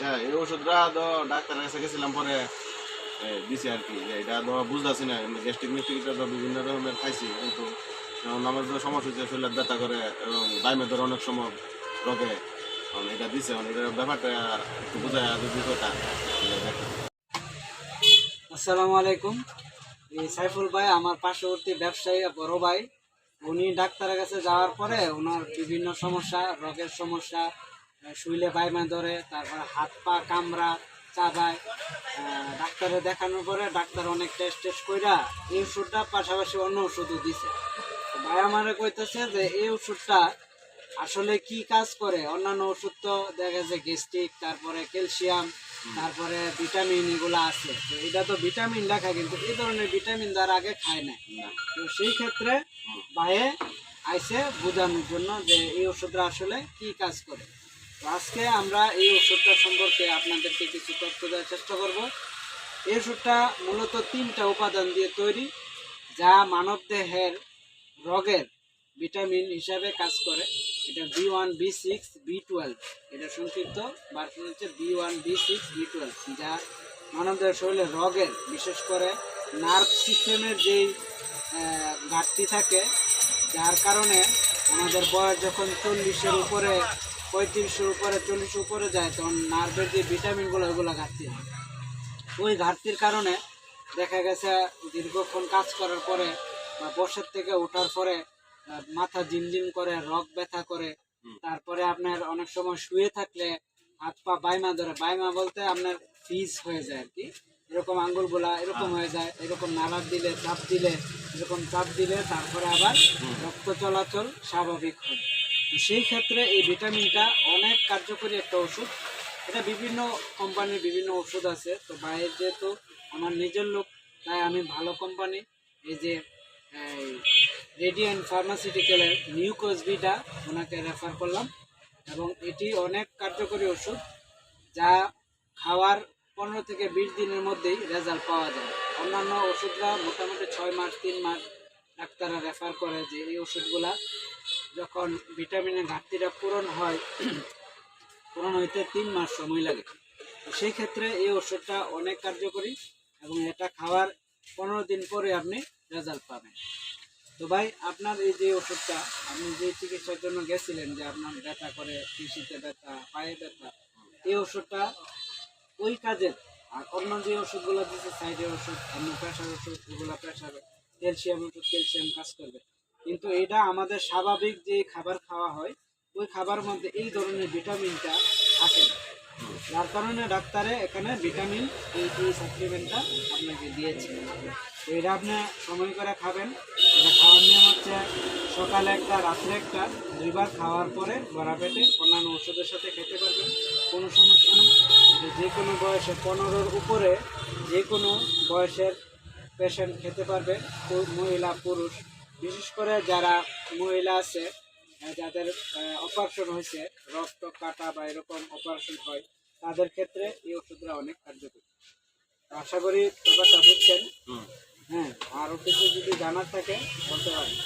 আচ্ছা এই ওষুধটা তো ডাক্তারের কাছে গেছিলাম পরে দিছে আর কি। যে এটা তো বুঝতেছি না গ্যাস্ট্রিক মিস্ট্রিকটা তো বিভিন্ন রকমের খাইছি, কিন্তু আমার তো সমস্যা হচ্ছে, শরীরের ব্যথা করে, এবং দাইমে ধরে অনেক সময় রোগে। এটা দিছে এটার ব্যাপারটা একটু যদি কথা আসসালামু আলাইকুম। সাইফুল ভাই, আমার পার্শ্ববর্তী ব্যবসায়ী বড় ভাই, উনি ডাক্তারের কাছে যাওয়ার পরে ওনার বিভিন্ন সমস্যা, রোগের সমস্যা শুইলে বাইমা ধরে তারপর হাত পা কামড়া চাবায় ডাক্তারে দেখানোর পরে ডাক্তার অনেক টেস্ট টেস্ট কইরা এই ওষুধটা পাশাপাশি অন্য ওষুধও দিছে। ভাই আমারে কইতেছে যে এই ওষুধটা আসলে কি কাজ করে? অন্যান্য ওষুধ তো দেখা যায় গ্যাস্ট্রিক তারপরে ক্যালসিয়াম তারপরে ভিটামিন এগুলো আছে। তো এটা তো ভিটামিন লেখা কিন্তু এই ধরনের ভিটামিন দ্বারা আগে খায় না। তো সেই ক্ষেত্রে বাইরে আইসে বোঝানোর জন্য যে এই ওষুধটা আসলে কি কাজ করে। আজকে আমরা এই ওষুধটা সম্পর্কে আপনাদেরকে কিছু তথ্য দেওয়ার চেষ্টা করব। এই ওষুধটা মূলত তিনটা উপাদান দিয়ে তৈরি, যা মানব দেহের রোগের ভিটামিন হিসাবে কাজ করে। এটা B one, B six, B twelve. এটা সংক্ষিপ্ত বার্তা হচ্ছে B one, B six, B twelve. যা মানবদের শরীরে রোগের, বিশেষ করে নার্ভ সিস্টেমের যেই ঘাটতি থাকে, যার কারণে আমাদের বয়স যখন চল্লিশের উপরে পঁয়ত্রিশের উপরে চল্লিশের উপরে যায় তখন নার্ভের যে ভিটামিনগুলো ওইগুলো ঘাটতি হয়। ওই ঘাটতির কারণে দেখা গেছে দীর্ঘক্ষণ কাজ করার পরে বা বসের থেকে ওঠার পরে মাথা ঝিমঝিম করে রগ ব্যথা করে তারপরে আপনার অনেক সময় শুয়ে থাকলে হাত পা বাইমা ধরে বাইমা বলতে আপনার ফিজ হয়ে যায় আর কি। এরকম আঙ্গুলগুলা এরকম হয়ে যায় এরকম নাড়ার দিলে চাপ দিলে এরকম চাপ দিলে তারপরে আবার রক্ত চলাচল স্বাভাবিক হয়। তো সেই ক্ষেত্রে এই ভিটামিনটা অনেক কার্যকরী একটা ওষুধ। এটা বিভিন্ন কোম্পানির বিভিন্ন ওষুধ আছে। তো বাইরের যেহেতু আমার নিজের লোক, তাই আমি ভালো কোম্পানি এই যে রেডিয়ান ফার্মাসিউটিক্যালের নিউকোসবিটা ওনাকে রেফার করলাম। এবং এটি অনেক কার্যকরী ওষুধ, যা খাওয়ার পনেরো থেকে বিশ দিনের মধ্যেই রেজাল্ট পাওয়া যায়। অন্যান্য ওষুধরা মোটামুটি ছয় মাস, তিন মাস ডাক্তাররা রেফার করে যে এই ওষুধগুলা যখন ভিটামিনের ঘাটতিটা পূরণ হয়, পূরণ হইতে তিন মাস সময় লাগে। সেই ক্ষেত্রে এই ওষুধটা অনেক কার্যকরী এবং এটা খাওয়ার পনেরো দিন পরে আপনি রেজাল্ট পাবেন। তো ভাই, আপনার এই যে ওষুধটা, আপনি যে চিকিৎসার জন্য গেছিলেন যে আপনার ব্যথা করে কৃষিতে ব্যথা, পায়ে ব্যথা, এই ওষুধটা ওই কাজের, আর অন্য যে ওষুধগুলো দিচ্ছে সাইডের ওষুধ, অন্য প্রেশার ওষুধ, এগুলো প্রেশার ক্যালসিয়াম ওষুধ, ক্যালসিয়াম কাজ করবে। কিন্তু এটা আমাদের স্বাভাবিক যে খাবার খাওয়া হয়, ওই খাবার মধ্যে এই ধরনের ভিটামিনটা থাকে না। যার কারণে ডাক্তারে এখানে ভিটামিন এই সাপ্লিমেন্টটা আপনাকে দিয়েছে। তো এটা আপনি সময় করে খাবেন। এটা খাওয়ার নিয়ম হচ্ছে সকালে একটা, রাত্রে একটা, দুইবার খাওয়ার পরে ভরা পেটে অন্যান্য ওষুধের সাথে খেতে পারবেন। কোনো সমস্যা নেই। যে কোনো বয়সে পনেরোর উপরে যে কোনো বয়সের পেশেন্ট খেতে পারবে। মহিলা, পুরুষ বিশেষ করে যারা মহিলা আছে যাদের অপারেশন হয়েছে রক্ত কাটা বা এরকম অপারেশন হয় তাদের ক্ষেত্রে এই ওষুধরা অনেক কার্যকরী। আশা করি ব্যাপারটা বুঝছেন? হ্যাঁ আরও কিছু যদি জানার থাকে বলতে পারেন।